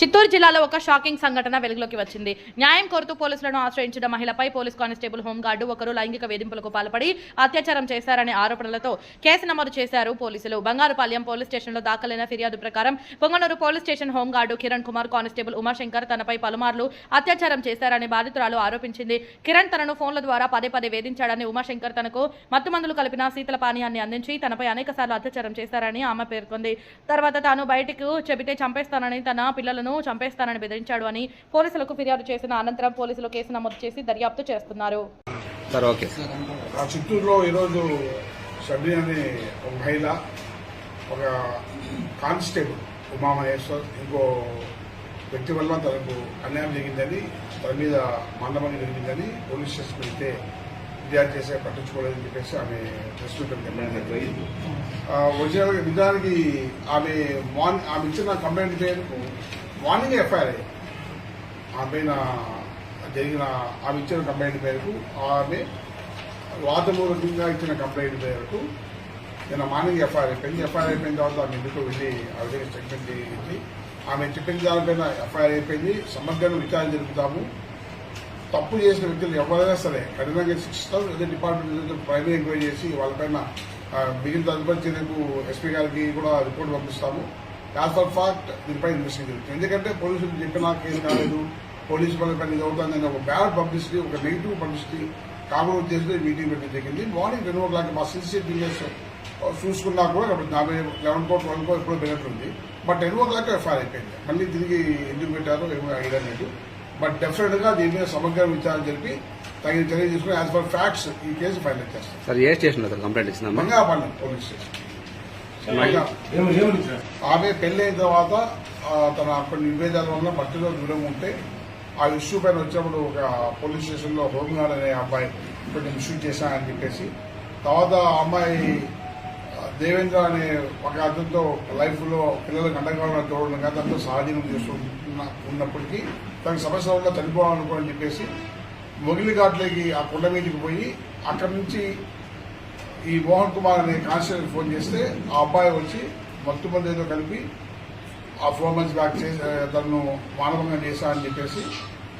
చిత్తూరు జిల్లాలో ఒక షాకింగ్ సంఘటన వెలుగులోకి వచ్చింది. న్యాయం కోరుతూ పోలీసులను ఆశ్రయించిన మహిళపై పోలీస్ కానిస్టేబుల్ హోంగార్డు ఒకరు లైంగిక వేధింపులకు పాల్పడి అత్యాచారం చేశారనే ఆరోపణలతో కేసు నమోదు చేశారు పోలీసులు. బంగారుపాలెం పోలీస్ స్టేషన్లో దాఖలైన ఫిర్యాదు ప్రకారం Punganur police station home guard Kiran Kumar constable Umashankar తనపై పలుమార్లు అత్యాచారం చేశారని బాధితురాలు ఆరోపించింది. కిరణ్ తనను ఫోన్ల ద్వారా పదే పదే వేధించాడని ఉమాశంకర్ తనకు మత్తుమందులు కలిపిన శీతల పానీయాన్ని అందించి తనపై అనేక అత్యాచారం చేశారని ఆమె పేర్కొంది. తర్వాత తాను బయటకు చెబితే చంపేస్తానని తన పిల్లలను చంపేస్తానని బెదిరించాడు అని పోలీసులకు ఫిర్యాదు చేసిన అనంతరం పోలీసులు కేసు నమోదు చేసి దర్యాప్తు చేస్తున్నారు. Sir okay. ఆ చిత్తూరులో ఈరోజు అనే ఒక మహిళ ఒక కానిస్టేబుల్ ఉమామహేశ్వర్ ఇంకో వ్యక్తి వల్ల తనకు అన్యాయం జరిగిందని తన మీద మందమని జరిగిందని పోలీస్ స్టేషన్ వెళ్తే ఫిర్యాదు చేసే పట్టించుకోలేదని చెప్పేసి ఆమె ప్రెస్ ఒరిజినల్ నిజానికి ఆమె మార్నింగ్ ఆమె ఇచ్చిన కంప్లైంట్ పేరుకు మార్నింగ్ ఎఫ్ఐఆర్ అయ్యింది ఆమె జరిగిన ఆమె ఇచ్చిన కంప్లైంట్ మేరకు ఆమె వాదమూలకంగా ఇచ్చిన కంప్లైంట్ మేరకు నిన్న మార్నింగ్ ఎఫ్ఐఆర్ అయిపోయింది ఎఫ్ఐఆర్ అయిపోయిన తర్వాత ఆమె ఇంటికి వెళ్ళి ఆ విధంగా స్టేట్మెంట్ చేయింది ఆమె చెప్పిన దానిపైన ఎఫ్ఐఆర్ అయిపోయింది. సమగ్రంగా విచారణ జరుపుతాము. తప్పు చేసిన వ్యక్తులు ఎవరైనా సరే కఠినంగా శిక్షిస్తాం లేదా డిపార్ట్మెంట్ ప్రైమరీ ఎంక్వైరీ చేసి వాళ్ళపైన మిగిలిన తదుపరి చర్యకు ఎస్పీ గారికి కూడా రిపోర్ట్ పంపిస్తాము. యాజ్ ఫర్ ఫ్యాక్ట్ దీనిపై ఇన్వెస్టిగేషన్ జరుగుతుంది ఎందుకంటే పోలీసులు చెప్పినా కేసు కాలేదు. పోలీసు పైన ఇది అవుతుందని ఒక బ్యాడ్ పబ్లిసిటీ ఒక నెగిటివ్ పబ్లిసిటీ కామన్ ఉద్దేశంతో ఈ మీటింగ్ పెట్టడం జరిగింది. మార్నింగ్ టెన్ ఓ క్లాక్ మా సిన్సియర్ టీచర్స్ చూసుకున్నా కూడా ఇప్పుడు యాభై లెవెన్ కో ట్వెల్వ్ కో ఎప్పుడో పెరిగినట్టుంది but ten o'clock FIR అయిపోయింది. మళ్ళీ తిరిగి ఎందుకు పెట్టారో ఏమో ఐడియా లేదు. బట్ డెఫినెట్గా దీని మీద సమగ్ర విచారణ జరిపి తగిన చర్య తీసుకుని యాజ్ ఫర్ ఫ్యాక్ట్స్ ఈ కేసు ఫైనల్ చేస్తాం సార్ ఏ స్టేషన్లో sir? Complaint Mangapalem police station. ఆమె పెళ్ళైన తర్వాత తన కొన్ని విభేదాల వల్ల భర్తలో దూరం ఉంటే ఆ ఇష్యూ పైన వచ్చినప్పుడు ఒక పోలీస్ స్టేషన్లో హోంగార్డ్ అనే అబ్బాయి కొంచెం ఇష్యూ చేశానని చెప్పేసి తర్వాత అమ్మాయి దేవేంద్ర అనే ఒక అతనితో లైఫ్లో పిల్లలకు అండగా కానీ అతనితో సహజీవనం చేస్తున్న ఉన్నప్పటికీ తనకు సమస్య వల్ల చనిపోవాలనుకోని చెప్పేసి మొగిలి ఘాట్లోకి ఆ కొండ మీదకి పోయి అక్కడి నుంచి ఈ మోహన్ కుమార్ అనే కాన్స్టేబుల్ ఫోన్ చేస్తే ఆ అబ్బాయి వచ్చి మత్తు మంది ఏదో కలిపి ఆ ఫోర్ మంత్స్ బ్యాక్ చేసి తనను మానవంగా చేశా అని చెప్పేసి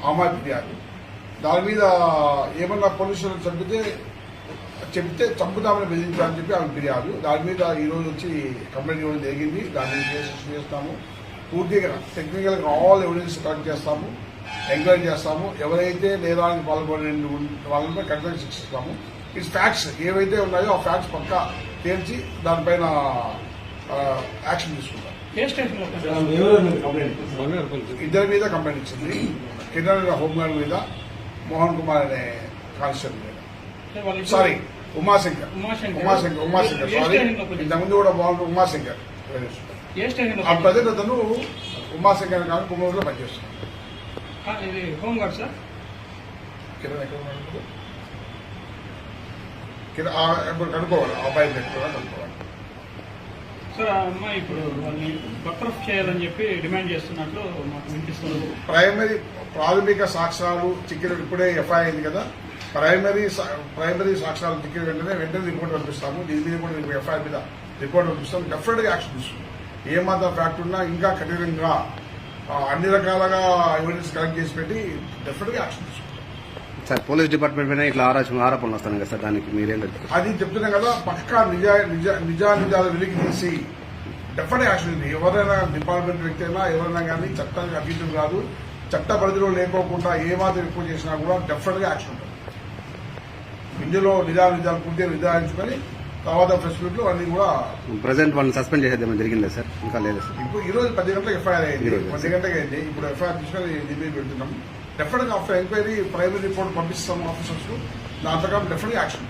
ఆ అమ్మాయి ఫిర్యాదు. దాని మీద ఏమన్నా పోలీసులు చంపితే చెప్తే చంపుతామని బెదిరించాలని చెప్పి ఆమె ఫిర్యాదు. దాని మీద ఈరోజు వచ్చి కంప్లైంట్ ఇవ్వడం జరిగింది. దాని మీద కేసు చేస్తాము. పూర్తిగా టెక్నికల్గా ఆల్ ఎవిడెన్స్ కలెక్ట్ చేస్తాము. ఎంక్వైరీ చేస్తాము. ఎవరైతే నేరానికి పాల్గొనే వాళ్ళని కఠినంగా శిక్షిస్తాము. ఇట్స్ ఫ్యాక్ట్స్ ఏవైతే ఉన్నాయో ఆ ఫ్యాక్ట్స్ పక్కా తేల్చి దానిపైన ఆ, యాక్షన్ తీసుకుంటాం. ఇద్దరి మీద కంప్లైంట్ ఇచ్చింది. కిరణ్ హోంగార్డ్ మీద మోహన్ కుమార్ అనే కానిస్టేబుల్ మీద. సారీ ఉమాశంకర్. ఉమాశంకర్. ఉమాశంకర్ సారీ ఇంతకుముందు కూడా మోహన్ ఉమాశంకర్. ఆ ప్రజెంట్ అతను ఉమాశంకర్ కానీ కుమ్మూరులో పనిచేస్తున్నాడు. ఇది హోమ్ గార్డ్ సార్? కిరణ్ ఎక్కడ ఉన్నాడు? ఇప్పుడు కనుక్కోవాలి ఆ అబ్బాయి ఎక్కడ కనుక్కోవాలి. సార్ ఆ అమ్మాయి ఇప్పుడు వాళ్ళని చేయాలని చెప్పి డిమాండ్ చేస్తున్నట్లు మాకు వినిపిస్తుంది. ప్రైమరీ ప్రాథమిక సాక్ష్యాలు చిక్కిన ఇప్పుడే ఎఫ్ఐఆర్ అయింది కదా ప్రైమరీ ప్రైమరీ సాక్ష్యాలు చిక్కిన వెంటనే వెంటనే రిపోర్ట్ పంపిస్తాము. దీని మీద కూడా మీకు ఎఫ్ఐఆర్ మీద రిపోర్ట్ పంపిస్తాము. డెఫినెట్గా యాక్షన్ తీసుకుంటాం. ఏ మాత్రం ఫ్యాక్ట్ ఉన్నా ఇంకా కఠినంగా అన్ని రకాలుగా ఎవిడెన్స్ కలెక్ట్ చేసి పెట్టి డెఫినెట్గా యాక్షన్ తీసుకుంటాం. సార్ పోలీస్ డిపార్ట్మెంట్ పైన ఇట్లా ఆరోపణ ఆరోపణలు వస్తాను కదా సార్ దానికి మీరేం అది చెప్తున్నాం కదా పక్కా నిజా నిజ నిజా నిజాలు వెలికి తీసి డెఫినెట్ యాక్షన్ ఉంది. ఎవరైనా డిపార్ట్మెంట్ వ్యక్తి అయినా ఎవరైనా కానీ చట్టానికి అతీతం కాదు చట్ట పరిధిలో లేకోకుండా ఏ మాత్రం ఎక్కువ చేసినా కూడా డెఫినెట్గా యాక్షన్ ఉంటుంది. ఇందులో నిజా నిజాలు పూర్తిగా నిర్ధారించుకొని తర్వాత ప్రెస్ మీట్లో అన్ని కూడా ప్రజెంట్ వాళ్ళని సస్పెండ్ చేసేదేమో జరిగిందా సార్? ఇంకా లేదు సార్? ఇప్పుడు ఈ రోజు పది గంటలకు ఎఫ్ఐఆర్ అయింది. రోజు. పది గంటలకు అయింది. ఇప్పుడు ఎఫ్ఐఆర్ తీసుకొని డిబేట్ పెడుతున్నాం డెఫినెట్గా ఆఫ్టర్ ఎంక్వైరీ ప్రైమరీ రిపోర్ట్ పంపిస్తాము ఆఫీసర్స్కు దాని ప్రకారం డెఫినెట్ యాక్షన్